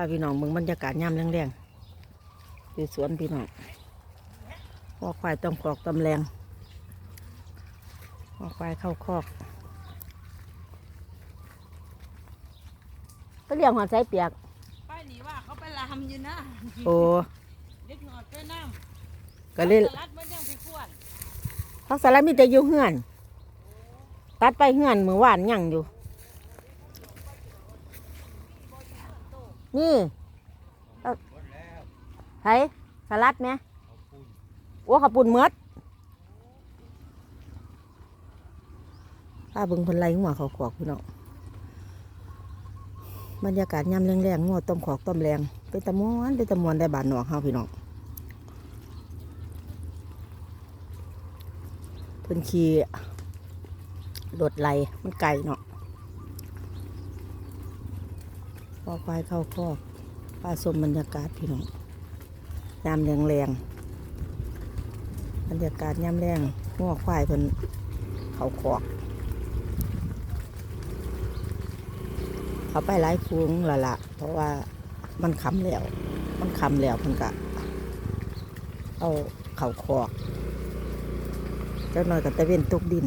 าพี่น้องเมืองบรรยากาศย่ำแรงๆอยู่สวนพี่น้องวอกควายต้องกรอกตำแรงวอกควายเข้าคอกก็เรียกหัวใจเปียกป้ายหนีว่าเขาไปลามอยู่นะโอ้เด็กหนอดไปน้ก็ำเลยสลัดมันยังไปขวนพักสารมีแต่อยู่เฮือน ตัดไปเฮือนมือวานยังอยู่ นี่เอาไห้สลัดไหมโอ้ขับปุ่นเมดป้าเบึงเพันไรหัวเขาขวกพี่น้องบรรยากาศยำแรงๆงัวต้มขอกต้มแรงเป็นตะมวนเป็นตะมวนได้บานหนอกเฮาพี่น้องเพิ่นขี่รถไหลมันไกลเนาะ พอควายเข้าคอกป้าสมบรรยากาศพี่น้องยามแรงแรงบรรยากาศยามแรงงัวควายเพิ่นเขาคอก เขาไปหลายฟูงละละเพราะว่ามันคำแล้ว มันคำแล้วเพิ่นกะเอาเขาคอก เจ้าน้อยกับตะเวนตกดิน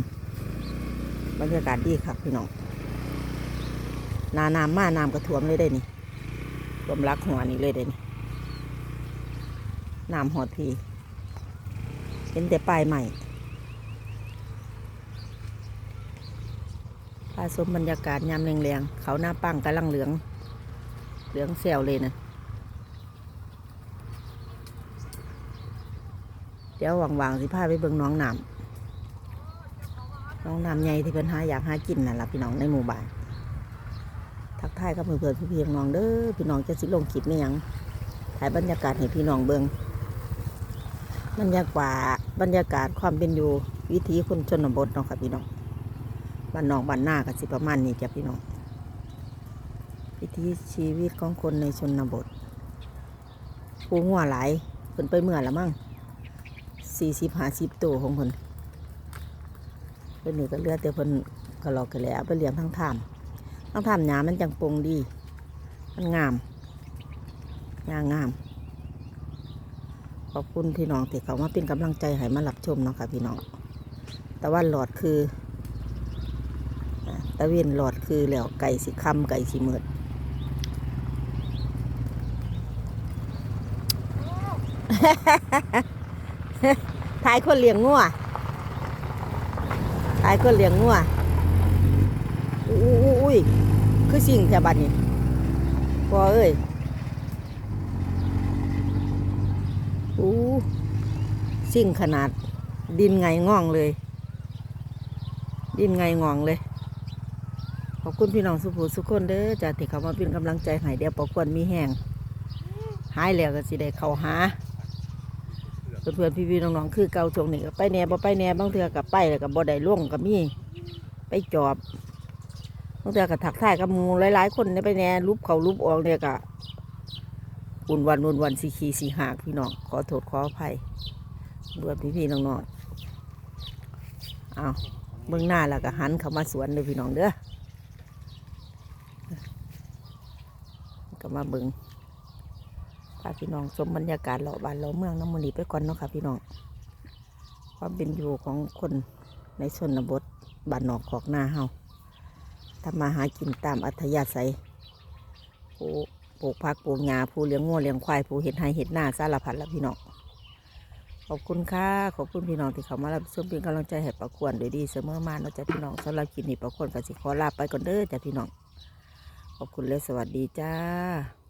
บรรยากาศดีครับพี่น้อง นาน้ำมาน้ำกระท่วมเลยได้นี่ท่วมรักหัวนี่เลยได้นี่น้ำหอดพีเห็นแต่ปลายใหม่พาชมบรรยากาศยามแรงๆเขาหน้าปังกำลังเหลือง เหลืองเซลเลยนะเดี๋ยวว่างๆสิพาไปเบิ่งน้องน้ำน้องน้ำใหญ่ที่เพิ่นหาอยากหากินนั่นล่ะพี่น้องในหมู่บ้าน ทักทายกับเพื่อนๆพี่น้องเด้อพี่น้องจะสิลงคลิปนี่ยังถ่ายบรรยากาศให้พี่น้องเบิงบรรยากาศบรรยากาศความเป็นอยู่วิถีคนชนบทเนาะค่ะพี่น้องบ้านนอกบ้านหน้าก็สิประมาณนี้จ้ะพี่น้องวิถีชีวิตของคนในชนบทปูหัวไหลายเพิ่นไปเมื่อละมั่งสี่สิบห้าสิบตัวของเพิ่นเพิ่นนี่ก็เลือดแต่เพิ่นก็หลอกกันแล้วไปเลี้ยงทั้งถ้ำทั้งถ้ำหญ้ามันจังปงดี มันงามหญ้างาม ขอบคุณพี่น้องที่เขามาเป็นกำลังใจให้มารับชมเนาะค่ะพี่น้อง แต่ว่าหลอดคือตะเวนหลอดคือแล้วไก่สิคำไก่สิเมิดถ่ายคนเลี้ยงงัวตายก็เลี้ยงงัว คือสิ่งแถวบ้านนี่พอเอ้ยอู้สิ่งขนาดดินไงง่องเลย ดินไงง่องเลยขอบคุณพี่น้องสุภูสุขคนเด้อจ้าที่เขามาเป็นกำลังใจให้เดี๋ยวปอควรมีแห้งหายแล้วก็สิได้เขาหาเพื่อนๆพี่ๆน้องๆคือเกาช่วงนี้ก็ไปแหน่บ่ไปแหน่บางเทื่อกับไปแล้วกับบ่ได้ล่วงกับมีไปจอบ บางเทื่อกับถักทายกับมูหลายๆ คนเนี่ยไปแน่รูปเขารูปออกเนี่ยก็อุ่นวันอุ่นวันสีขีสีหากพี่น้องขอโทษขออภัยเพื่อพี่ๆน้องๆเอาเบื้องหน้าแล้วก็หันเข้ามาสวนเลยพี่น้องเด้อก็มาเบิ่งพาพี่น้องชมบรรยากาศเลาะบ้านเลาะเมืองน้ำมันนีไปก่อนเนาะค่ะพี่น้องความเป็นอยู่ของคนในชนบทบ้านนอกขอกหน้าเฮา ทำมาหากินตามอัธยาศัยผู้ปลูกผักปลูกหญ้าผู้เลี้ยงงัวเลี้ยงควายผู้เห็ดไห้เห็ดหน้าสารพัดและพี่น้องขอบคุณค่ะขอบคุณพี่น้องที่เขามารับชมเป็นกำลังใจให้ประควรโดยดีเสมอมาเนาะจ้ะพี่น้องสำหรับคลิปนี้ประควรกับสิขอลาไปก่อนเด้อจ้ะพี่น้องขอบคุณและสวัสดีจ้า